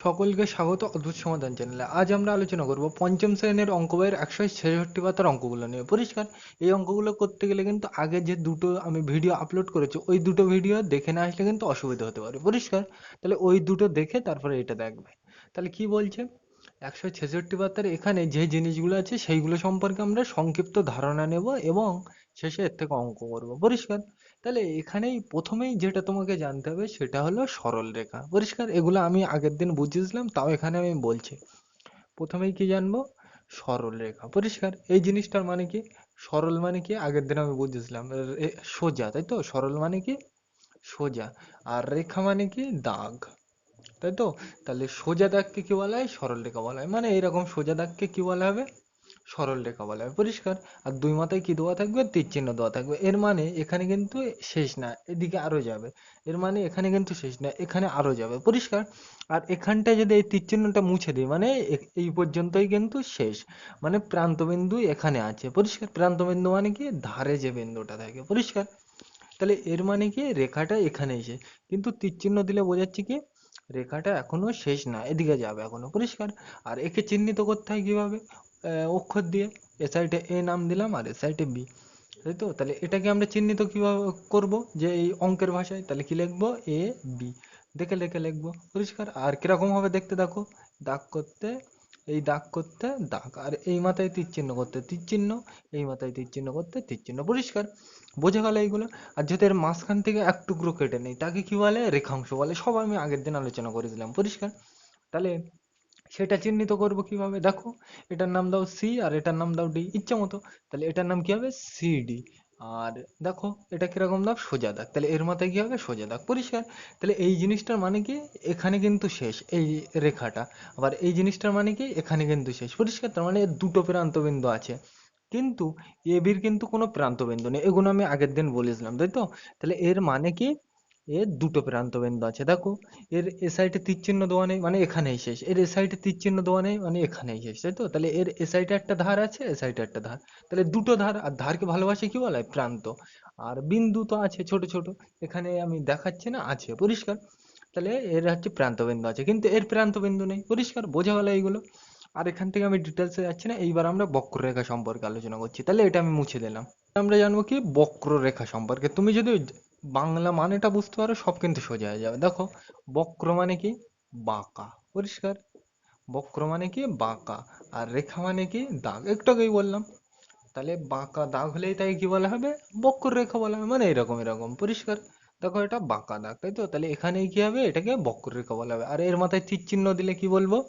সকলকে স্বাগত অদ্ভুত সমাধান চ্যানেলে। আজ আমরা আলোচনা করব পঞ্চম শ্রেণির অঙ্ক বইয়ের একশো ছেষট্টি পাতার অঙ্কগুলো নিয়ে। পরিষ্কার, এই অঙ্কগুলো করতে গেলে কিন্তু আগে যে দুটো আমি ভিডিও আপলোড করেছি, ওই দুটো ভিডিও দেখে না আসলে কিন্তু অসুবিধা হতে পারে। পরিষ্কার? তাহলে ওই দুটো দেখে তারপরে এটা দেখবে। তাহলে কি বলছে? একশো ছেষট্টি পাতার এখানে যে জিনিসগুলো আছে, সেইগুলো সম্পর্কে আমরা সংক্ষিপ্ত ধারণা নেব এবং শেষে এর থেকে অঙ্ক করব। পরিষ্কার? তাহলে এখানেই প্রথমেই যেটা তোমাকে জানতে হবে সেটা হলো সরল রেখা। পরিষ্কার, এগুলো আমি আগের দিন বুঝিয়েছিলাম, তাও এখানে আমি বলছি। প্রথমেই কি জানব? সরল রেখা। পরিষ্কার, এই জিনিসটার মানে কি? সরল মানে কি? আগের দিন আমি বুঝিয়েছিলাম। সোজা, তাই তো? সরল মানে কি? সোজা। আর রেখা মানে কি? দাগ। তাই তো? তাহলে সোজা দাগকে কি বলা হয়? সরল রেখা বলা হয়। মানে এরকম সোজা দাগকে কি বলা হবে? সরল রেখা বলা। হয় পরিষ্কার। আর দুই মাথায় কি দেওয়া থাকবে? তীর চিহ্ন দেওয়া থাকবে। এর মানে এখানে কিন্তু শেষ না, এদিকে আরও যাবে। এর মানে এখানে কিন্তু শেষ না, এখানে আরও যাবে। পরিষ্কার? আর এখানটায় যদি এই তীর চিহ্নটা মুছে দিই মানে এই পর্যন্তই কিন্তু শেষ। মানে প্রান্তবিন্দু এখানে আছে। পরিষ্কার? প্রান্তবিন্দু মানে কি? ধারে যে বিন্দুটা থাকে। পরিষ্কার? তাহলে এর মানে কি? রেখাটা এখানে এসে। কিন্তু তীর চিহ্ন দিলে বোঝাচ্ছে কি? রেখাটা এখনও শেষ না, এদিকে যাবে এখনও। পরিষ্কার? আর একে চিহ্নিত করতে হয় কীভাবে? অক্ষর দিয়ে এ সাইডে এ নাম দিলাম আর এ সাইডে বি তাই তো? তাহলে এটাকে আমরা চিহ্নিত কীভাবে করব? যে এই অঙ্কের ভাষায়, তাহলে কি লিখব? এ বি দেখে লেখে লিখব। পরিষ্কার? আর কীরকম হবে দেখতে দেখো? দাগ করতে, এই দাগ করতে দাগ, আর এই মাথায় তীর চিহ্ন করতে তীর চিহ্ন, এই মাথায় তীর চিহ্ন করতে তীর চিহ্ন। পরিষ্কার? বোঝা গেল এইগুলো? আর যদি এর মাঝখান থেকে এক টুকরো কেটে নেই, তাকে কি বলে? রেখাংশ বলে। সব আমি আগের দিন আলোচনা করেছিলাম। পরিষ্কার? তাহলে সেটা চিহ্নিত করব কীভাবে? দেখো, এটার নাম দাও সি আর এটার নাম দাও ডি ইচ্ছা মতো। তাহলে এটার নাম কি হবে? সিডি আর দেখো, এটা কীরকম দাগ? সোজা দাগ। তাহলে এর মাথায় কি হবে? সোজা দাগ। পরিষ্কার? তাহলে এই জিনিসটার মানে কি? এখানে কিন্তু শেষ, এই রেখাটা। আবার এই জিনিসটার মানে কি? এখানে কিন্তু শেষ। পরিষ্কার? তার মানে দুটো প্রান্ত বিন্দু আছে। কিন্তু এবির কিন্তু কোনো প্রান্ত বিন্দু নেই। এগুলো আমি আগের দিন বলেছিলাম, তাই তো? তাহলে এর মানে কি? এর দুটো প্রান্ত বিন্দু আছে। দেখো, এর এ সাইডে তীর চিহ্ন দেওয়া নেই মানে এখানেই শেষ। এর এ সাইডে তীর চিহ্ন দেওয়া নেই মানে এখানেই শেষ, তাই তো? তাহলে এর এ সাইডে একটা ধার আছে, এ সাইডে একটা ধার। তাহলে দুটো ধার, আর ধারকে ভালোবাসে কি বলা? হয় প্রান্ত। আর বিন্দু তো আছে ছোট ছোট, এখানে আমি দেখাচ্ছি না, আছে পরিষ্কার। তাহলে এর হচ্ছে প্রান্ত বিন্দু আছে, কিন্তু এর প্রান্ত বিন্দু নেই, পরিষ্কার, বোঝা গেল এইগুলো। আর এখান থেকে আমি ডিটেলসে যাচ্ছি না, এইবার আমরা বক্ররেখা সম্পর্কে আলোচনা করছি। তাহলে এটা আমি মুছে দিলাম। আমরা জানব কি বক্ররেখা সম্পর্কে? তুমি যদি বাংলা মানেটা বুঝতে পারো, সব কিন্তু সোজা হয়ে যাবে। দেখো, বক্র মানে কি? বাঁকা। পরিষ্কার? বক্র মানে কি? বাঁকা। আর রেখা মানে কি? দাগ। একটু আগেই বললাম। তাহলে বাঁকা দাগ হলেই তাই কি বলা হবে? বক্র রেখা বলা হবে। মানে এরকম এরকম। পরিষ্কার? দেখো, এটা বাঁকা দাগ, তাই তো? তাহলে এখানেই কি হবে? এটাকে বক্ররেখা বলা হবে। আর এর মাথায় তীর চিহ্ন দিলে কি বলব?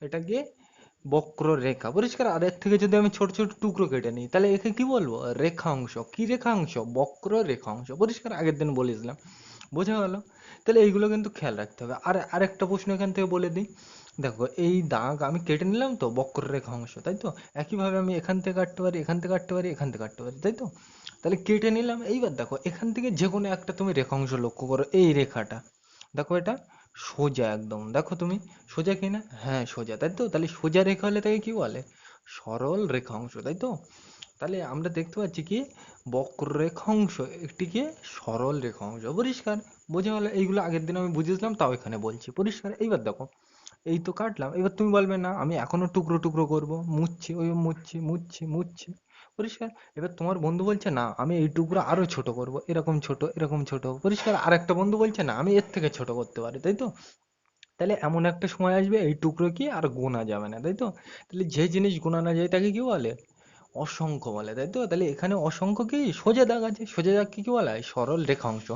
এটাকে বক্ররেখা পরিষ্কার, আর এর থেকে যদি আমি ছোট ছোট টুকরো কেটে নিই, তাহলে একে কি বলব? রেখাংশ। কি রেখাংশ? বক্র রেখাংশ। পরিষ্কার, আগের দিন বলেছিলাম। বোঝা গেল? তাহলে এইগুলো কিন্তু খেয়াল রাখতে হবে। আর আরেকটা প্রশ্ন এখান থেকে বলে দিই। দেখো, এই দাগ আমি কেটে নিলাম তো? বক্ররেখা অংশ তাই তো? একইভাবে আমি এখান থেকে কাটতে পারি, এখান থেকে কাটতে পারি, এখান থেকে কাটতে পারি, তাই তো? তাহলে কেটে নিলাম। এইবার দেখো, এখান থেকে যে কোনো একটা তুমি রেখাংশ লক্ষ্য করো, এই রেখাটা। দেখো এটা। সোজা একদম। দেখো তুমি, সোজা কিনা? হ্যাঁ সোজা, তাই তো? তাহলে সোজা রেখা হলে তাকে কি বলে? সরল রেখাংশ, তাই তো? তাহলে আমরা দেখতে পাচ্ছি কি? বক্ররেখাংশ একটিকে সরল রেখাংশ। পরিষ্কার? বোঝা গেল? এইগুলো আগের দিন আমি বুঝেছিলাম, তাও এখানে বলছি। পরিষ্কার? এইবার দেখো, এই তো কাটলাম। এবার তুমি বলবে, না, আমি এখনও টুকরো টুকরো করব। মুছছি ওই মুছছি মুছছি মুছছি পরিষ্কার? এবার তোমার বন্ধু বলছে, না, আমি এই টুকরো আরও ছোট করব, এরকম ছোট এরকম ছোট। পরিষ্কার আর একটা বন্ধু বলছে, না, আমি এর থেকে ছোট করতে পারি। তাই তো? তাহলে এমন একটা সময় আসবে, এই টুকরো কি আর গোনা যাবে না, তাই তো? তাহলে যে জিনিস গোনা না যায় তাকে কি বলে? অসংখ্য বলে, তাই তো? তাহলে এখানে অসংখ্য কি? সোজা দাগ আছে, সোজা দাগ কি বলা হয়? সরল রেখাংশ।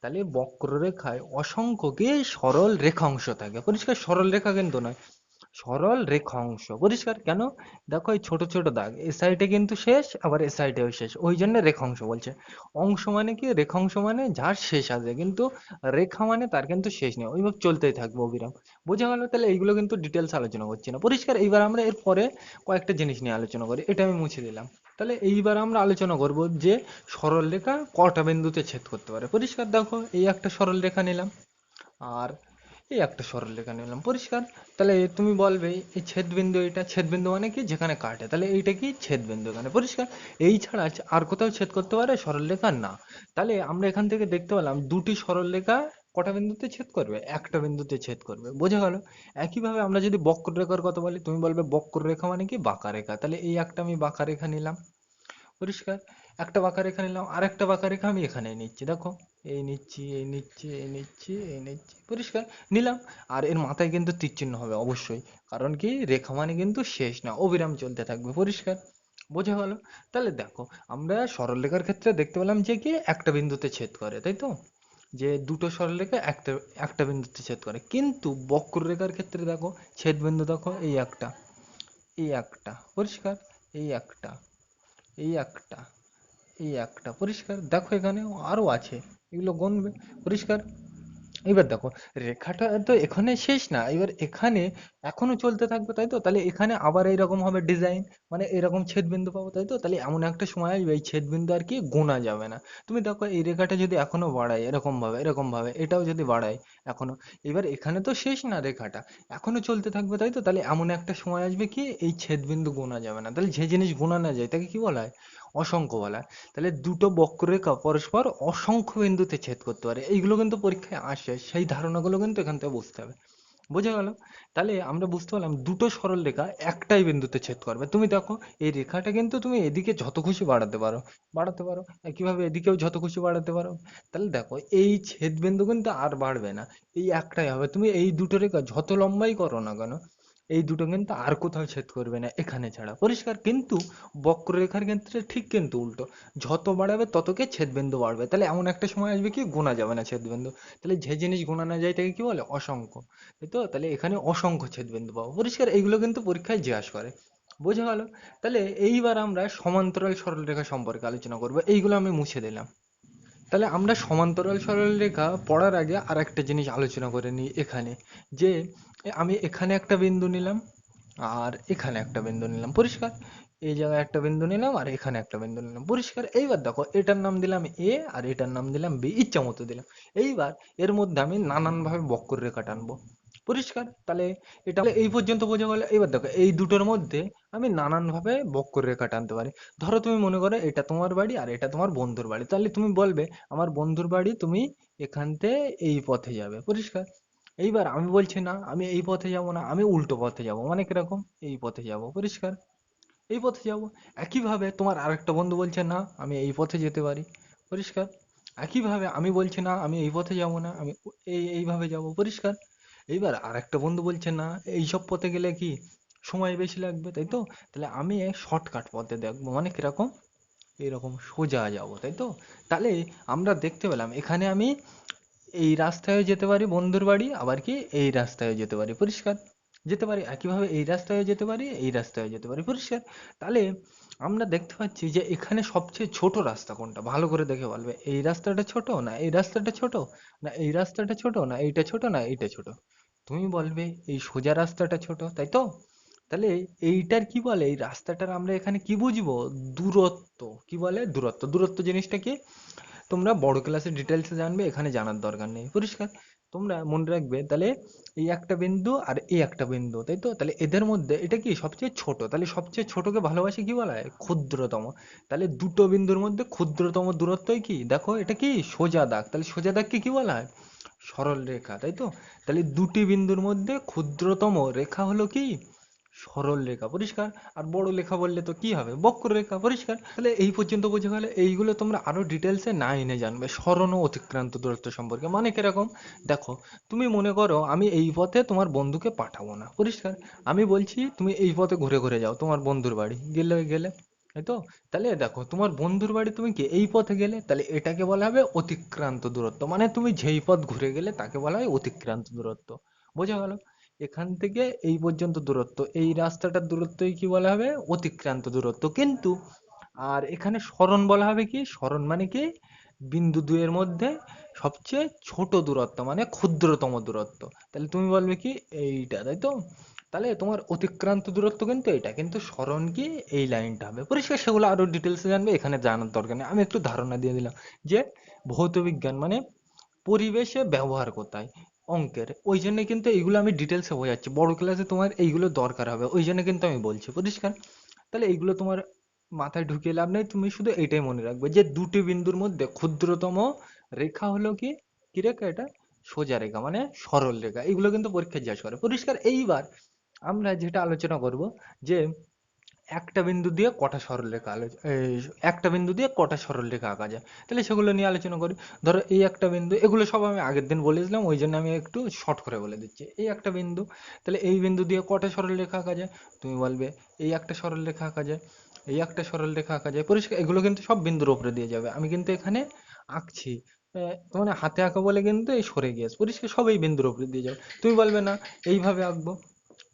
তাহলে বক্ররেখায় অসংখ্য কি? সরল রেখাংশ থাকে। পরিষ্কার, সরল রেখা কিন্তু নয়। সরল রেখাংশ। পরিষ্কার? কেন? দেখো এই ছোট ছোট দাগ, এ সাইডে কিন্তু শেষ, আবার এ সাইডেও শেষ। ওই জন্য রেখাংশ বলছে। অংশ মানে কি? রেখাংশ মানে যার শেষ আছে, কিন্তু রেখা মানে তার কিন্তু শেষ নেই। ওইভাবে চলতেই থাকবে অবিরাম। বোঝা গেল? তাহলে এইগুলো কিন্তু ডিটেলস আলোচনা করছি না। পরিষ্কার? এইবার আমরা এর পরে কয়েকটা জিনিস নিয়ে আলোচনা করি। এটা আমি মুছে দিলাম। তাহলে এইবার আমরা আলোচনা করব যে সরল রেখা কটা বিন্দুতে ছেদ করতে পারে। পরিষ্কার? দেখো, এই একটা সরল রেখা নিলাম। আর এই একটা সরল রেখা নিলাম পরিষ্কার? তাহলে তুমি বলবে, এই ছেদ বিন্দু এটা ছেদ বিন্দু মানে কি? যেখানে কাটে। তাহলে এইটা কি? ছেদ বিন্দু এখানে। পরিষ্কার? এই ছাড়া আর কোথাও ছেদ করতে পারে? সরল রেখা না। তাহলে আমরা এখান থেকে দেখতে পেলাম, দুটি সরল রেখা কটা বিন্দুতে ছেদ করবে? একটা বিন্দুতে ছেদ করবে। বোঝা গেল? একইভাবে আমরা যদি বক্ররেখার কথা বলি, তুমি বলবে বক্ররেখা মানে কি? বাঁকা রেখা। তাহলে এই একটা আমি বাঁকা রেখা নিলাম। পরিষ্কার? একটা বাঁকা রেখা নিলাম আর একটা বাঁকা রেখা আমি এখানে নিচ্ছি, দেখো। এই নিচ্ছি এই নিচ্ছি এই নিচ্ছি এই নিচ্ছি, পরিষ্কার, নিলাম। আর এর মাথায় কিন্তু তীর চিহ্ন হবে অবশ্যই, কারণ কি রেখা মানে কিন্তু শেষ না, অবিরাম চলতে থাকবে, পরিষ্কার, বোঝা গেল? তাহলে দেখো, আমরা সরলরেখার ক্ষেত্রে দেখতে পেলাম যে কি, একটা বিন্দুতে ছেদ করে, তাই তো? যে দুটো সরলরেখা একটা একটা বিন্দুতে ছেদ করে, কিন্তু বক্ররেখার ক্ষেত্রে দেখো ছেদ বিন্দু দেখো, এই একটা এই একটা, পরিষ্কার, এই একটা এই একটা এই একটা পরিষ্কার। দেখো এখানে আরও আছে। এগুলো গুনবে। পরিষ্কার? এবার দেখো, রেখাটা তো এখানে শেষ না। এবার এখানে এখনও চলতে থাকবে, তাই তো? তাহলে এখানে আবার এইরকম হবে ডিজাইন মানে এরকম ছেদবিন্দু পাবো, তাই তো? তাহলে এমন একটা সময় আসবে, এই ছেদবিন্দু আর কি গোনা যাবে না। তুমি দেখো এই রেখাটা যদি এখনও বাড়াই এরকম ভাবে এরকম ভাবে, এটাও যদি বাড়াই এখনও এবার এখানে তো শেষ না রেখাটা এখনও চলতে থাকবে, তাই তো? তাহলে এমন একটা সময় আসবে কি, এই ছেদবিন্দু গোনা যাবে না। তাহলে যে জিনিস গোনা না যায়, তাকে কি বলা হয়? অসংখ্য বলা হয়। তাহলে দুটো বক্ররেখা পরস্পর অসংখ্য বিন্দুতে ছেদ করতে পারে। এইগুলো কিন্তু পরীক্ষায় আসে, সেই ধারণাগুলো কিন্তু এখান থেকে বুঝতে হবে। বোঝা গেল? তাহলে আমরা বুঝতে পারলাম দুটো সরল রেখা একটাই বিন্দুতে ছেদ করবে। তুমি দেখো, এই রেখাটা কিন্তু তুমি এদিকে যত খুশি বাড়াতে পারো বাড়াতে পারো। একইভাবে এদিকেও যত খুশি বাড়াতে পারো? তাহলে দেখো, এই ছেদ বিন্দু কিন্তু আর বাড়বে না, এই একটাই হবে। তুমি এই দুটো রেখা যত লম্বাই করো না কেন এই দুটো কিন্তু আর কোথাও ছেদ করবে না এখানে ছাড়া। পরিষ্কার, কিন্তু বক্ররেখার ক্ষেত্রে ঠিক কিন্তু উল্টো। যত বাড়াবে ততকে ছেদবিন্দু বাড়বে। তাহলে এমন একটা সময় আসবে কি? গোনা যাবে না ছেদবিন্দু। তাহলে যে জিনিস গোনা না যায় তাকে কি বলে? অসংখ্য। তাই তো? তাহলে এখানে অসংখ্য ছেদবিন্দু পাবো। পরিষ্কার, এইগুলো কিন্তু পরীক্ষায় জিজ্ঞাসা করে। বোঝা গেল? তাহলে এইবার আমরা সমান্তরাল সরলরেখা সম্পর্কে আলোচনা করব। এইগুলো আমি মুছে দিলাম। তাহলে আমরা সমান্তরাল সরলরেখা পড়ার আগে আর একটা জিনিস আলোচনা করে নিই এখানে, যে আমি এখানে একটা বিন্দু নিলাম আর এখানে একটা বিন্দু নিলাম, পরিষ্কার? এই জায়গায় একটা বিন্দু নিলাম আর এখানে একটা বিন্দু নিলাম, পরিষ্কার? এইবার দেখো, এটার নাম দিলাম এ আর এটার নাম দিলাম বি ইচ্ছা মতো দিলাম। এইবার এর মধ্যে আমি নানান ভাবে বক্ররেখা টানবো। পরিষ্কার। তাহলে এটা এই পর্যন্ত বোঝা গেল। এবার দেখো, এই দুটোর মধ্যে আমি নানান ভাবে বক্ররেখা টানতে পারি। ধরো তুমি মনে করো এটা তোমার বাড়ি আর এটা তোমার বন্ধুর বাড়ি। তাহলে তুমি বলবে, আমার বন্ধুর বাড়ি তুমি এখান থেকে এই পথে যাবে। পরিষ্কার? এইবার আমি বলছি না, আমি এই পথে যাব না, আমি উল্টো পথে যাব। মানে কীরকম এই পথে যাব। পরিষ্কার? এই পথে যাব। একইভাবে তোমার আরেকটা বন্ধু বলছে, না, আমি এই পথে যেতে পারি। পরিষ্কার? একইভাবে আমি বলছি, না, আমি এই পথে যাব না, আমি এই এইভাবে যাব। পরিষ্কার? এইবার আরেকটা বন্ধু বলছে, না, এইসব পথে গেলে কি সময় বেশি লাগবে? তাই তো? তাহলে আমি শর্টকাট পথে দেখব। মানে কীরকম? এরকম সোজা যাব, তাই তো? তাহলে আমরা দেখতে পেলাম, এখানে আমি এই রাস্তায় যেতে পারি বন্ধুর বাড়ি, আবার কি এই রাস্তায় যেতে পারি পরিষ্কার। যেতে পারি, একইভাবে এই রাস্তায় যেতে পারি, এই রাস্তায় যেতে পারি পরিষ্কার। তাহলে আমরা দেখতে পাচ্ছি যে এখানে সবচেয়ে ছোট রাস্তা কোনটা? ভালো করে দেখে বলবে, এই রাস্তাটা ছোট না, এই রাস্তাটা ছোট না, এই রাস্তাটা ছোট না, এইটা ছোট না, এইটা ছোট। তুমি বলবে এই সোজা রাস্তাটা ছোট, তাই তো? তাহলে এইটার কি বলে? এই রাস্তাটার আমরা এখানে কি বুঝব? দূরত্ব। কি বলে? দূরত্ব। দূরত্ব জিনিসটা কি? তোমরা বড় ক্লাসে ডিটেলসে জানবে, এখানে জানার দরকার নেই। পরিষ্কার? তোমরা মনে রাখবে, তাহলে এই একটা বিন্দু আর এই একটা বিন্দু, তাই তো? তাহলে এদের মধ্যে এটা কি সবচেয়ে ছোট? তাহলে সবচেয়ে ছোটকে ভালোবাসে কি বলা হয়? ক্ষুদ্রতম। তাহলে দুটো বিন্দুর মধ্যে ক্ষুদ্রতম দূরত্বই কি? দেখো, এটা কি? সোজা দাগ। তাহলে সোজা দাগকে কি বলা হয়? সরল রেখা, তাই তো? তাহলে দুটি বিন্দুর মধ্যে ক্ষুদ্রতম রেখা হলো কি? সরল রেখা, পরিষ্কার? আর বড় লেখা বললে তো কি হবে? বক্ররেখা পরিষ্কার? তাহলে এই পর্যন্ত বোঝা গেলে, এইগুলো তোমরা আরও ডিটেলসে নাইনে জানবে। স্মরণ ও অতিক্রান্ত দূরত্ব সম্পর্কে মানে কীরকম? দেখো, তুমি মনে করো আমি এই পথে তোমার বন্ধুকে পাঠাবো না, পরিষ্কার? আমি বলছি, তুমি এই পথে ঘুরে ঘুরে যাও, তোমার বন্ধুর বাড়ি, গেলে গেলে। তাই তো তাহলে দেখো, তোমার বন্ধুর বাড়ি তুমি কি এই পথে গেলে? তাহলে এটাকে বলা হবে অতিক্রান্ত দূরত্ব। মানে তুমি যেই পথ ঘুরে গেলে তাকে বলা হয় অতিক্রান্ত দূরত্ব। বোঝা গেল? এখান থেকে এই পর্যন্ত দূরত্ব। এই রাস্তাটার দূরত্বই কি বলা হবে? অতিক্রান্ত দূরত্ব। কিন্তু, আর এখানে সরণ বলা হবে কি? সরণ মানে কি? বিন্দু দুইয়ের মধ্যে সবচেয়ে ছোট দূরত্ব মানে ক্ষুদ্রতম দূরত্ব। তাহলে তুমি বলবে কি? এইটা তাই তো তাহলে তোমার অতিক্রান্ত দূরত্ব কিন্তু এটা। কিন্তু সরণ কি এই লাইনটা হবে? পরিষ্কার, সেগুলো আরও ডিটেলসে জানবে, এখানে জানার দরকার নেই। আমি একটু ধারণা দিয়ে দিলাম যে ভৌত বিজ্ঞান মানে পরিবেশে ব্যবহার কোথায় অঙ্কের। ওই জন্য কিন্তু এইগুলো আমি ডিটেলসে বোঝাচ্ছি। বড় ক্লাসে তোমার এইগুলো দরকার হবে। ওই জন্য কিন্তু আমি বলছি, পরিষ্কার? তাহলে এইগুলো তোমার মাথায় ঢুকিয়ে লাভ নেই। তুমি শুধু এটাই মনে রাখবে যে দুটি বিন্দুর মধ্যে ক্ষুদ্রতম রেখা হলো কি? কি রেখা এটা? সোজা রেখা মানে সরল রেখা। এগুলো কিন্তু পরীক্ষায় জিজ্ঞাসা করে পরিষ্কার, এইবার আমরা যেটা আলোচনা করব যে একটা বিন্দু দিয়ে কটা সরলরেখা আলো এই একটা বিন্দু দিয়ে কটা সরলরেখা আঁকা যায়। তাহলে সেগুলো নিয়ে আলোচনা করি। ধরো এই একটা বিন্দু, এগুলো সব আমি আগের দিন বলেছিলাম ওই জন্য আমি একটু শর্ট করে বলে দিচ্ছি। এই একটা বিন্দু, তাহলে এই বিন্দু দিয়ে কটা সরলরেখা আঁকা যায়? তুমি বলবে, এই একটা সরলরেখা আঁকা যায়, এই একটা সরলরেখা আঁকা যায়। পরিষ্কার, এগুলো কিন্তু সব বিন্দুর উপরে দিয়ে যাবে। আমি কিন্তু এখানে আঁকছি। মানে হাতে আঁকা বলে কিন্তু এই সরে গিয়েছে। পরিষ্কার সব এই বিন্দুর উপরে দিয়ে যাবে। তুমি বলবে না, এইভাবে আঁকবো।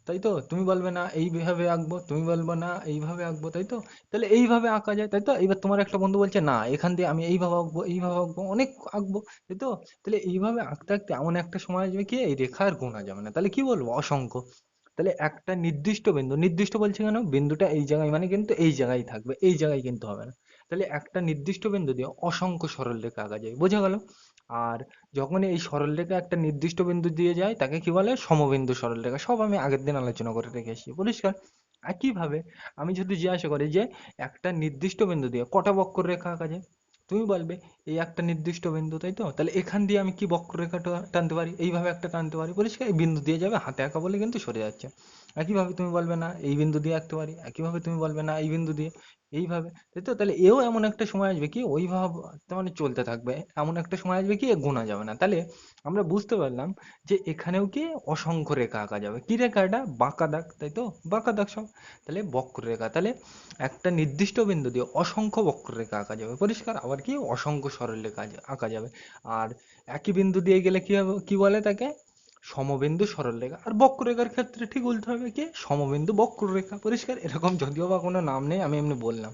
তাই তো? তুমি বলবে না, এইভাবে আঁকবো তুমি বলবে না, এইভাবে আঁকবো তাই তো? তাহলে এইভাবে আঁকা যায়, তাই তো? এবার তোমার একটা বন্ধু বলছে, না, এখান দিয়ে আমি এইভাবে আঁকবো এইভাবে আঁকবো, অনেক আঁকবো তাই তো? তাহলে এইভাবে আঁকতে আঁকতে এমন একটা সময় আসবে কি? এই রেখা আর গোনা যাবে না। তাহলে কি বলব? অসংখ্য। তাহলে একটা নির্দিষ্ট বিন্দু, নির্দিষ্ট বলছি কেন? বিন্দুটা এই জায়গায় মানে কিন্তু এই জায়গায় থাকবে, এই জায়গায় কিন্তু হবে না। তাহলে একটা নির্দিষ্ট বিন্দু দিয়ে অসংখ্য সরলরেখা আঁকা যায়। বোঝা গেল? আর যখন এই সরলরেখা একটা নির্দিষ্ট বিন্দু দিয়ে যায়, তাকে কি বলে? সমবিন্দু সরলরেখা। সব আমি আগের দিন আলোচনা করে রেখে রেখেছি পরিষ্কার? একইভাবে আমি যদি জিজ্ঞাসা করি যে, একটা নির্দিষ্ট বিন্দু দিয়ে কটা বক্ররেখা আঁকা যায়? তুমি বলবে, এই একটা নির্দিষ্ট বিন্দু, তাই তো? তাহলে এখান দিয়ে আমি কি বক্ররেখাটা টানতে পারি? এইভাবে একটা টানতে পারি। পরিষ্কার? এই বিন্দু দিয়ে যাবে, হাতে আঁকা বলে কিন্তু সরে যাচ্ছে। একইভাবে তুমি বলবে না, এই বিন্দু দিয়ে আঁকতে পারি, একইভাবে তুমি বলবে না, এই বিন্দু দিয়ে, এইভাবে। তাই তো? তাহলে এও এমন একটা সময় আসবে কি, ওইভাবে মানে চলতে থাকবে। এমন একটা সময় আসবে কি গোনা যাবে না। তাহলে আমরা বুঝতে পারলাম যে এখানেও কি অসংখ্য রেখা আঁকা যাবে। কি রেখা এটা? বাঁকা দাগ, তাই তো? বাঁকা দাগ সব। তাহলে বক্ররেখা তাহলে একটা নির্দিষ্ট বিন্দু দিয়ে অসংখ্য বক্ররেখা আঁকা যাবে। পরিষ্কার? আবার কি? অসংখ্য সরলরেখা আজ- আঁকা যাবে। আর একই বিন্দু দিয়ে গেলে কি হবে? কি বলে তাকে? সমবিন্দু সরলরেখা আর বক্ররেখার ক্ষেত্রে ঠিক উল্টো হবে কি? সমবিন্দু বক্ররেখা। পরিষ্কার? এরকম যদিও বা কোনো নাম নেই, আমি এমনি বললাম।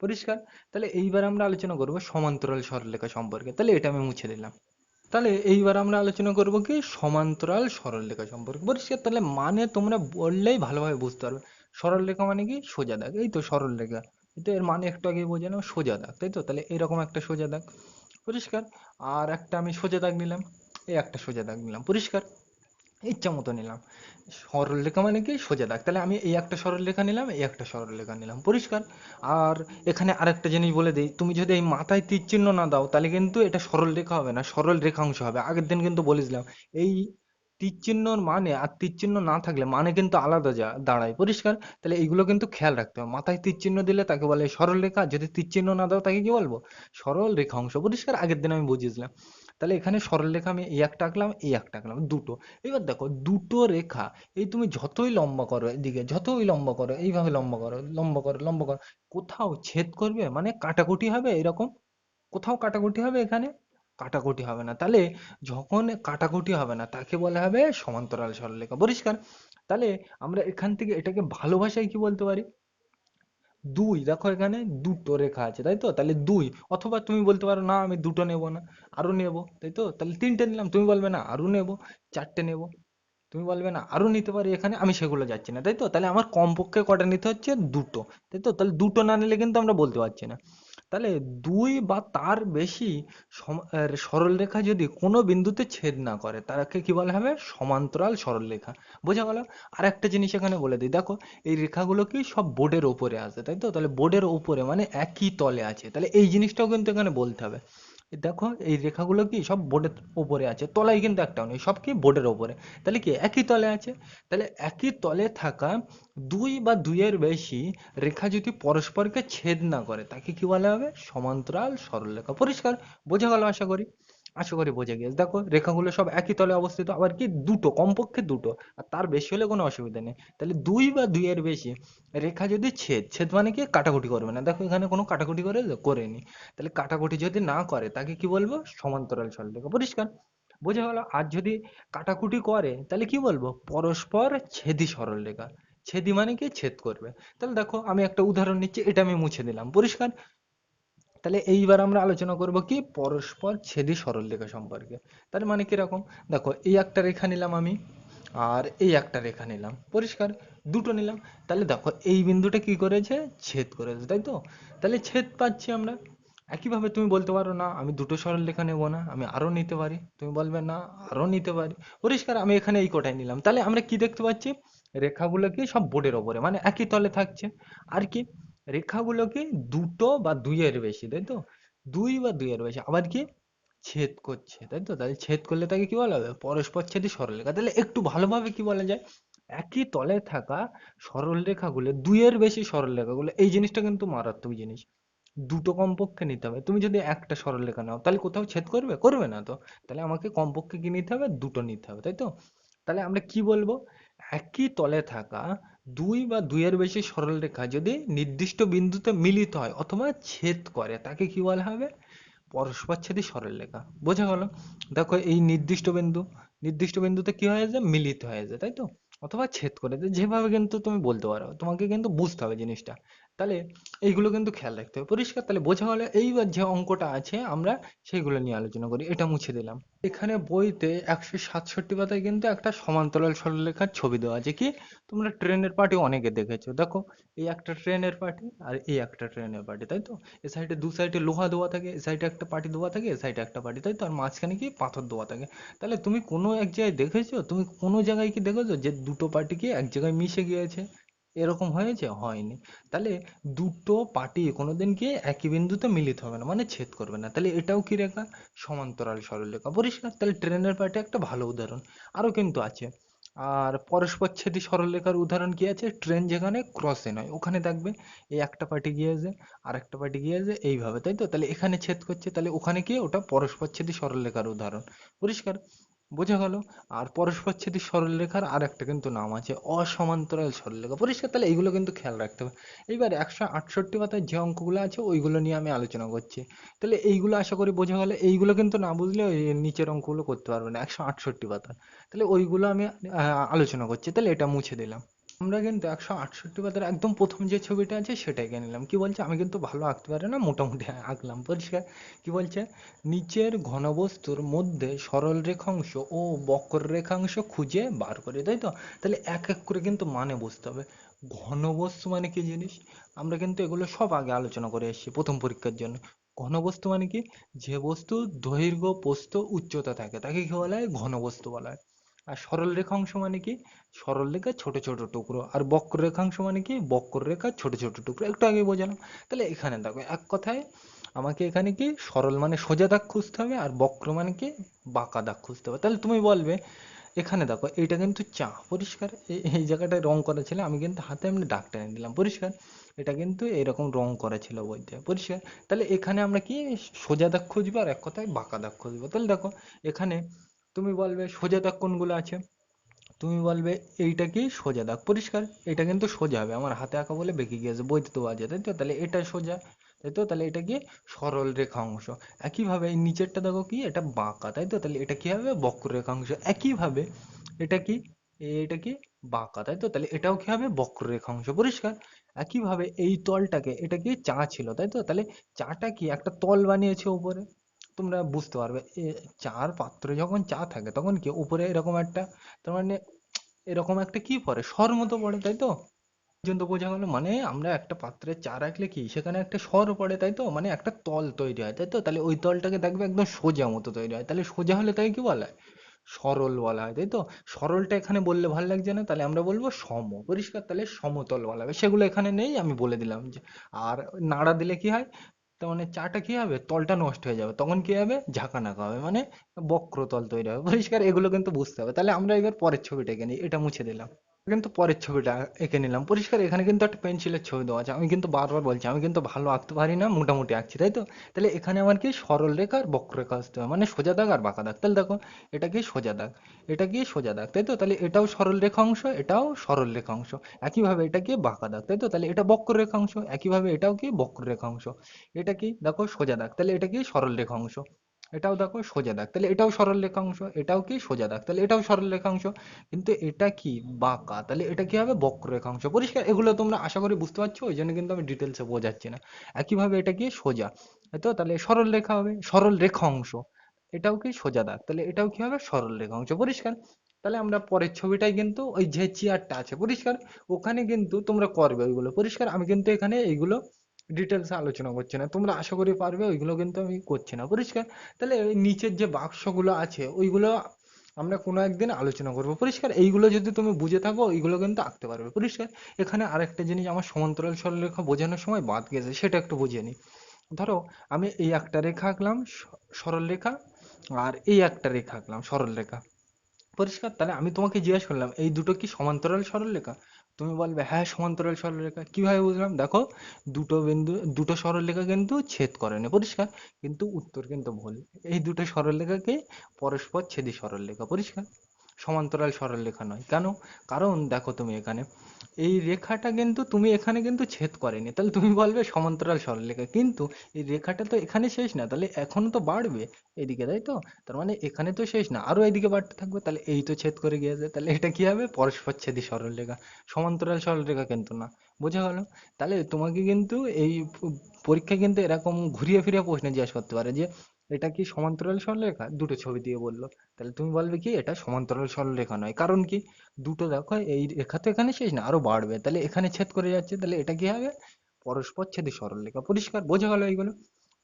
পরিষ্কার? তাহলে এইবার আমরা আলোচনা করব সমান্তরাল সরলরেখা সম্পর্কে। তাহলে এটা আমি মুছে দিলাম। তাহলে এইবার আমরা আলোচনা করব কি? সমান্তরাল সরলরেখা সম্পর্কে। পরিষ্কার? তাহলে মানে তোমরা বললেই ভালোভাবে বুঝতে পারবে। সরলরেখা মানে কি? সোজা দাগ। এই তো সরলরেখা তো এর মানে একটু আগে বোঝানো সোজা দাগ। তাই তো? তাহলে এরকম একটা সোজা দাগ। পরিষ্কার? আর একটা আমি সোজা দাগ নিলাম। এই একটা সোজা দাগ নিলাম। পরিষ্কার? ইচ্ছা মতো নিলাম। সরলরেখা মানে কি? সোজা দাগ। তাহলে আমি এই একটা সরলরেখা নিলাম, এই একটা সরলরেখা নিলাম। পরিষ্কার? আর এখানে আরেকটা জিনিস বলে দিই, তুমি যদি এই মাথায় তীর চিহ্ন না দাও, তাহলে কিন্তু এটা সরল রেখা হবে না সরল রেখাংশ হবে। আগের দিন কিন্তু বলেছিলাম, এই তীর চিহ্নর মানে আর তীর চিহ্ন না থাকলে মানে কিন্তু আলাদা যা, দাঁড়ায়। পরিষ্কার? তাহলে এইগুলো কিন্তু খেয়াল রাখতে হবে। মাথায় তীর চিহ্ন দিলে তাকে বলে সরল রেখা যদি তীর চিহ্ন না দাও তাকে কি বলব? সরল রেখাংশ পরিষ্কার? আগের দিন আমি বুঝিয়েছিলাম। তাহলে এখানে সরল রেখা আমি এই একটা আঁকলাম, এই একটা আঁকলাম, দুটো। এবার দেখো, দুটো রেখা, এই তুমি যতই লম্বা করো এদিকে, যতই লম্বা করো, এইভাবে লম্বা করো লম্বা করো লম্বা করো, কোথাও ছেদ করবে মানে কাটাকুটি হবে এরকম? কোথাও কাটাকুটি হবে এখানে? কাটাকুটি হবে না। তাহলে যখন কাটাকুটি হবে না, তাকে বলা হবে সমান্তরাল সরলরেখা। পরিষ্কার? তাহলে আমরা এখান থেকে এটাকে ভালো ভাষায় কি বলতে পারি? দুই, দেখো এখানে দুটো রেখা আছে, তাই তো? তাহলে দুই, অথবা তুমি বলতে পারো, না, আমি দুটো নেব না, আরও নেব তাই তো? তাহলে তিনটে নিলাম, তুমি বলবে, না, আরও নেব, চারটে নেব তুমি বলবে, না, আরও নিতে পারি এখানে, আমি সেগুলো যাচ্ছি না তাই তো? তাহলে আমার কমপক্ষে কটা নিতে হচ্ছে? দুটো, তাই তো? তাহলে দুটো না নিলে কিন্তু আমরা বলতে পারছি না। তাহলে দুই বা তার বেশি সরলরেখা যদি কোনো বিন্দুতে ছেদ না করে তাকে কি বলা হবে? সমান্তরাল সরলরেখা। বোঝা গেল? আর একটা জিনিস এখানে বলে দিই। দেখো, এই রেখাগুলো কি সব বোর্ডের ওপরে আছে, তাই তো? তাহলে বোর্ডের ওপরে মানে একই তলে আছে। তাহলে এই জিনিসটাও কিন্তু এখানে বলতে হবে। দেখো, এই রেখাগুলো কি সব বোর্ডের ওপরে আছে, তলায় কিন্তু একটাও নেই, সব কি বোর্ডের উপরে। তাহলে কি একই তলে আছে? তাহলে একই তলে থাকা দুই বা দুইয়ের বেশি রেখা যদি পরস্পরকে ছেদ না করে, তাকে কি বলা হবে? সমান্তরাল সরলরেখা। পরিষ্কার? বোঝা গেল আশা করি? আশা করি বোঝা গিয়েছে দেখো, রেখাগুলো সব একই তলে অবস্থিত, আবার কি দুটো, কমপক্ষে দুটো, আর তার বেশি হলে কোনো অসুবিধা নেই। তাহলে দুই বা দুইয়ের বেশি, রেখা যদি ছেদ ছেদ মানে কি? কাটাকুটি করবে না। দেখো, এখানে কোনো কাটাকুটি করে করেনি। তাহলে কাটাকুটি যদি না করে, তাকে কি বলব? সমান্তরাল সরলরেখা পরিষ্কার? বোঝা গেল? আর যদি কাটাকুটি করে, তাহলে কি বলব? পরস্পর ছেদি সরলরেখা। ছেদি মানে কি? ছেদ করবে। তাহলে দেখো, আমি একটা উদাহরণ নিচ্ছি, এটা আমি মুছে দিলাম। পরিষ্কার? তাহলে এইবার আমরা আলোচনা করব কি পরস্পর ছেদি সরলরেখা সম্পর্কে। তার মানে কীরকম? দেখো, এই একটা রেখা নিলাম আমি, আর এই একটা রেখা নিলাম। পরিষ্কার? দুটো নিলাম। তাহলে দেখো, এই বিন্দুটা কি করেছে? ছেদ করেছে, তাই তো? তাহলে ছেদ পাচ্ছি আমরা। একইভাবে তুমি বলতে পারো, না, আমি দুটো সরলরেখা নেব না, আমি আরও নিতে পারি। তুমি বলবে, না আরও নিতে পারি। পরিষ্কার, আমি এখানে এই কটাই নিলাম। তাহলে আমরা কি দেখতে পাচ্ছি? রেখাগুলো কি সব বোর্ডের ওপরে মানে একই তলে থাকছে। আর কি? রেখাগুলো কি দুটো বা দুইয়ের বেশি, তাই তো? দুই বা দুইয়ের বেশি, আবার কি? ছেদ করছে, তাই তো? তাহলে ছেদ করলে তাকে কি বলা হবে? পরস্পরচ্ছেদী সরলরেখা। তাহলে একটু ভালোভাবে কি বলা যায়? একই তলে থাকা সরল সরলরেখাগুলো, দুইয়ের বেশি সরল সরলরেখাগুলো, এই জিনিসটা কিন্তু মারাত্মক জিনিস। দুটো কমপক্ষে নিতে হবে। তুমি যদি একটা সরলরেখা নাও, তাহলে কোথাও ছেদ করবে? করবে না তো? তাহলে আমাকে কমপক্ষে কি নিতে হবে? দুটো নিতে হবে, তাই তো? তাহলে আমরা কি বলব? একই তলে থাকা দুই বা দুইয়ের বেশি সরলরেখা যদি নির্দিষ্ট বিন্দুতে মিলিত হয় অথবা ছেদ করে, তাকে কি বলা হবে? পরস্পরচ্ছেদী সরলরেখা বোঝা গেল? দেখো এই নির্দিষ্ট বিন্দু, নির্দিষ্ট বিন্দুতে কি হয়ে যায়? মিলিত হয়ে যায়, তাই তো? অথবা ছেদ করে যেভাবে কিন্তু তুমি বলতে পারো, তোমাকে কিন্তু বুঝতে হবে জিনিসটা। তাহলে এইগুলো কিন্তু খেয়াল রাখতে হবে। পরিষ্কার, তাহলে বোঝা গেল এইবার যে অঙ্কটা আছে আমরা সেইগুলো নিয়ে আলোচনা করি। এটা মুছে দিলাম। এখানে বইতে একশো সাতষট্টি পাতায় কিন্তু একটা সমান্তরাল সরলরেখার ছবি দেওয়া আছে। কি? তোমরা ট্রেনের পার্টি অনেকে দেখেছ। দেখো, এই একটা ট্রেনের পার্টি আর এই একটা ট্রেনের পার্টি, তাই তো? এ সাইডে দু সাইডে লোহা দেওয়া থাকে, এ সাইডে একটা পার্টি দেওয়া থাকে, এ সাইডে একটা পার্টি তাই তো? আর মাঝখানে কি? পাথর দেওয়া থাকে। তাহলে তুমি কোনো এক জায়গায় দেখেছ? তুমি কোনো জায়গায় কি দেখেছ যে দুটো পার্টি কি এক জায়গায় মিশে গিয়েছে? এরকম হয়েছে? হয়নি। তাহলে দুটো পার্টি কোনোদিন কি একই বিন্দুতে মিলিত হবে না মানে ছেদ করবে না। তাহলে এটাও কি রেখা? সমান্তরাল সরলরেখা। পরিষ্কার তাহলে ট্রেনের পার্টি একটা ভালো উদাহরণ। আরও কিন্তু আছে। আর পরস্পরচ্ছেদী সরলরেখার উদাহরণ কি আছে? ট্রেন যেখানে ক্রসে নয়, ওখানে দেখবে এই একটা পার্টি গিয়েছে আর একটা পার্টি গিয়েছে, এইভাবে, তাই তো? তাহলে এখানে ছেদ করছে, তাহলে ওখানে কি ওটা পরস্পরচ্ছেদী সরলরেখার উদাহরণ। পরিষ্কার? বোঝা গেল। আর পরস্পরচ্ছেদী সরলরেখার আর একটা কিন্তু নাম আছে, অসমান্তরাল সরলরেখা। পরিষ্কার, তাহলে এইগুলো কিন্তু খেয়াল রাখতে হবে। এইবার একশো আটষট্টি পাতায় যে অঙ্কগুলো আছে, ওইগুলো নিয়ে আমি আলোচনা করছি। তাহলে এইগুলো আশা করি বোঝা গেলে। এইগুলো কিন্তু না বুঝলে নিচের অঙ্কগুলো করতে পারবে না, একশো আটষট্টি পাতার তাহলে ওইগুলো আমি আলোচনা করছি। তাহলে এটা মুছে দিলাম। আমরা কিন্তু একশো আটষট্টি পাতার একদম প্রথম যে ছবিটা আছে সেটাই এঁকে নিলাম। কি বলছে? আমি কিন্তু ভালো আঁকতে পারি না, মোটামুটি আঁকলাম। পরিষ্কার? কি বলছে? নিচের ঘনবস্তুর মধ্যে সরল রেখাংশ ও বক্র রেখাংশ খুঁজে বার করে, তাই তো? তাহলে এক এক করে কিন্তু মানে বুঝতে হবে। ঘনবস্তু মানে কি জিনিস? আমরা কিন্তু এগুলো সব আগে আলোচনা করে এসেছি প্রথম পরীক্ষার জন্য। ঘনবস্তু মানে কি? যে বস্তু দৈর্ঘ্য, প্রস্থ, উচ্চতা থাকে, তাকে কি বলা হয়? ঘনবস্তু বলা হয়। আর সরল রেখাংশ মানে কি? সরল রেখার ছোট ছোট টুকরো। আর বক্র রেখাংশ মানে কি? বক্র রেখার ছোট ছোট টুকরো। একটু আগে বোঝালাম তাহলে এখানে দেখো, এক কথায় আমাকে এখানে কি? সরল মানে সোজা দাগ খুঁজতে হবে আর বক্র মানে কি? বাঁকা দাগ খুঁজতে হবে। তাহলে তুমি বলবে, এখানে দেখো এটা কিন্তু চা। পরিষ্কার? এই জায়গাটায় রং করা ছিল, আমি কিন্তু হাতে এমনি দাগ টেনে দিলাম পরিষ্কার? এটা কিন্তু এরকম রং করা ছিল বইতে পরিষ্কার? তাহলে এখানে আমরা কি? সোজা দাগ খুঁজবো আর এক কথায় বাঁকা দাগ খুঁজবো। তাহলে দেখো, এখানে তুমি বলবে সোজা দাগ কোনগুলো আছে? তুমি বলবে এইটা কি সোজা দাগ? পরিষ্কার। এটা কিন্তু সোজা হবে। আমার হাতে আঁকা বলে বেঁকে গিয়েছে। বইতে তো আছে, তাই তো? তাহলে এটা সোজা, তাই তো? তাহলে এটা কি সরল রেখা অংশ একইভাবে এই নিচেরটা দেখো কি? এটা বাঁকা, তাই তো? তাহলে এটা কি হবে? বক্র রেখাংশ একইভাবে এটা কি? এটা কি বাঁকা, তাই তো? তাহলে এটাও কি হবে? বক্র রেখাংশ পরিষ্কার? একইভাবে এই তলটাকে, এটা কি চা ছিল, তাই তো? তাহলে চাটা কি? একটা তল বানিয়েছে উপরে। তোমরা বুঝতে পারবে চার পাত্রে যখন চা থাকে, তখন কি উপরে এরকম একটা, তার মানে এরকম একটা কি পড়ে সর মতো পড়ে, তাই তো? পর্যন্ত বোঝা গেল। মানে আমরা একটা পাত্রে চা রাখলে কি, সেখানে একটা সর পড়ে, তাই তো? মানে একটা তল তৈরি হয়, তাই তো? তাহলে ওই তলটাকে দেখবে একদম সোজা মতো তৈরি হয়। তাহলে সোজা হলে তাকে কি বলা? হয় সরল বলা হয়, তাই তো? সরলটা এখানে বললে ভালো লাগছে না, তাহলে আমরা বলব সম। পরিষ্কার, তাহলে সমতল বলা হবে। সেগুলো এখানে নেই, আমি বলে দিলাম যে, আর নাড়া দিলে কি হয়? তার মানে চাটা কি হবে? তলটা নষ্ট হয়ে যাবে। তখন কি হবে? ঝাঁকা নাকা হবে। মানে বক্রতল তৈরি হবে। পরিষ্কার এগুলো কিন্তু বুঝতে হবে। তাহলে আমরা এবার পরের ছবিটা এঁকে এটা মুছে দিলাম। কিন্তু পরের ছবিটা এঁকে নিলাম। পরিষ্কার, এখানে কিন্তু একটা পেন্সিলের ছবি দেওয়া আছে। আমি কিন্তু বারবার বলছি, আমি কিন্তু ভালো আঁকতে পারি না, মোটামুটি আঁকছি, তাই তো? তাহলে এখানে আমার কি? সরল রেখা আর বক্ররেখা আসতে হবে। মানে সোজা দাগ আর বাঁকা দাগ। তাহলে দেখো, এটা কি সোজা দাগ? এটা কি সোজা দাগ? তাই তো? তাহলে এটাও সরল রেখা অংশ, এটাও সরল রেখা অংশ। একইভাবে এটা কি বাঁকা দাগ? তাই তো? তাহলে এটা বক্ররেখা অংশ, একইভাবে এটাও কি বক্ররেখা অংশ। এটা কি? দেখো, সোজা দাগ। তাহলে এটা কি সরল রেখা অংশ? এটাও দেখো সোজা দাগ। তাহলে এটাও সরল রেখাংশ, এটাও কি সোজা দাগ? তাহলে এটাও সরল রেখাংশ। কিন্তু এটা কি? বাঁকা। তাহলে এটা কি হবে? বক্র রেখাংশ। পরিষ্কার। এগুলো তোমরা আশা করি বুঝতে পারছ, ওই জন্য কিন্তু আমি ডিটেলসে বোঝাচ্ছি না। একইভাবে এটা কি? সোজা। তো? তাহলে সরল রেখা হবে। সরল রেখাংশ। এটাও কি সোজা দাগ? তাহলে এটাও কি হবে? সরল রেখাংশ। পরিষ্কার। তাহলে আমরা পরের ছবিটাই কিন্তু ওই যে চেয়ারটা আছে, পরিষ্কার? ওখানে কিন্তু তোমরা করবে ওইগুলো। পরিষ্কার? আমি কিন্তু এখানে এইগুলো ডিটেলসে আলোচনা করছি না। তোমরা আশা করি পারবে, ওইগুলো কিন্তু আমি করছি না। পরিষ্কার? তাহলে নিচের যে বাক্সগুলো আছে, ওইগুলো আমরা কোনো একদিন আলোচনা করব। পরিষ্কার? এইগুলো যদি তুমি বুঝে থাকো এইগুলো কিন্তু আঁকতে পারবে। পরিষ্কার? এখানে আরেকটা জিনিস, আমার সমান্তরাল সরলরেখা বোঝানোর সময় বাদ গেছে, সেটা একটু বুঝিয়ে নিই। ধরো, আমি এই একটা রেখা আঁকলাম, স- সরল রেখা আর এই একটা রেখা আঁকলাম সরল রেখা পরিষ্কার? তাহলে আমি তোমাকে জিজ্ঞেস করলাম, এই দুটো কি সমান্তরাল সরলরেখা? তুমি বলবে হ্যাঁ সমান্তরাল সরলরেখা। কীভাবে বুঝলাম? দেখো, দুটো বিন্দু, দুটো সরলরেখা কিন্তু ছেদ করে করেনি পরিষ্কার? কিন্তু উত্তর কিন্তু ভুল। এই দুটো সরলরেখাকে পরস্পর ছেদী সরলরেখা, পরিষ্কার? সমান্তরাল সরলরেখা নয়। কেন? কারণ দেখো তুমি এখানে, এই রেখাটা কিন্তু তুমি এখানে কিন্তু ছেদ করেনি। তাহলে তুমি বলবে সমান্তরাল সরলরেখা কিন্তু এই রেখাটা তো এখানে শেষ না, তাহলে এখনও তো বাড়বে এদিকে, তাই তো? তার মানে এখানে তো শেষ না আরও এদিকে বাড়তে থাকবে, তাহলে এই তো ছেদ করে গিয়েছে। তাহলে এটা কি হবে? পরস্পর ছেদি সরলরেখা সমান্তরাল সরলরেখা কিন্তু না। বোঝা গেল? তাহলে তোমাকে কিন্তু এই প- পরীক্ষায় কিন্তু এরকম ঘুরিয়ে ফিরিয়ে প্রশ্ন জিজ্ঞাসা করতে পারে যে এটা কি সমান্তরাল সরলরেখা? দুটো ছবি দিয়ে বলল। তাহলে তুমি বলবে কি, এটা সমান্তরাল সরলরেখা নয়। কারণ কি? দুটো দেখো, এই রেখা তো এখানে শেষ না, আরও বাড়বে। তাহলে এখানে ছেদ করে যাচ্ছে, তাহলে এটা কি হবে? পরস্পর ছেদি সরলরেখা। পরিষ্কার, বোঝা গেল এইগুলো?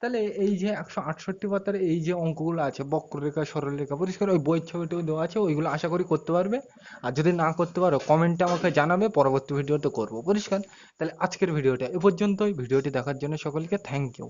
তাহলে এই যে একশো আটষট্টি পাতার এই যে অঙ্কগুলো আছে, বক্ররেখা, সরলরেখা, পরিষ্কার, ওই বইয়ের ছবিটিও দেওয়া আছে, ওইগুলো আশা করি করতে পারবে। আর যদি না করতে পারো কমেন্টে আমাকে জানাবে, পরবর্তী ভিডিওতে করব। পরিষ্কার? তাহলে আজকের ভিডিওটা এ পর্যন্তই। ভিডিওটি দেখার জন্য সকলকে থ্যাংক ইউ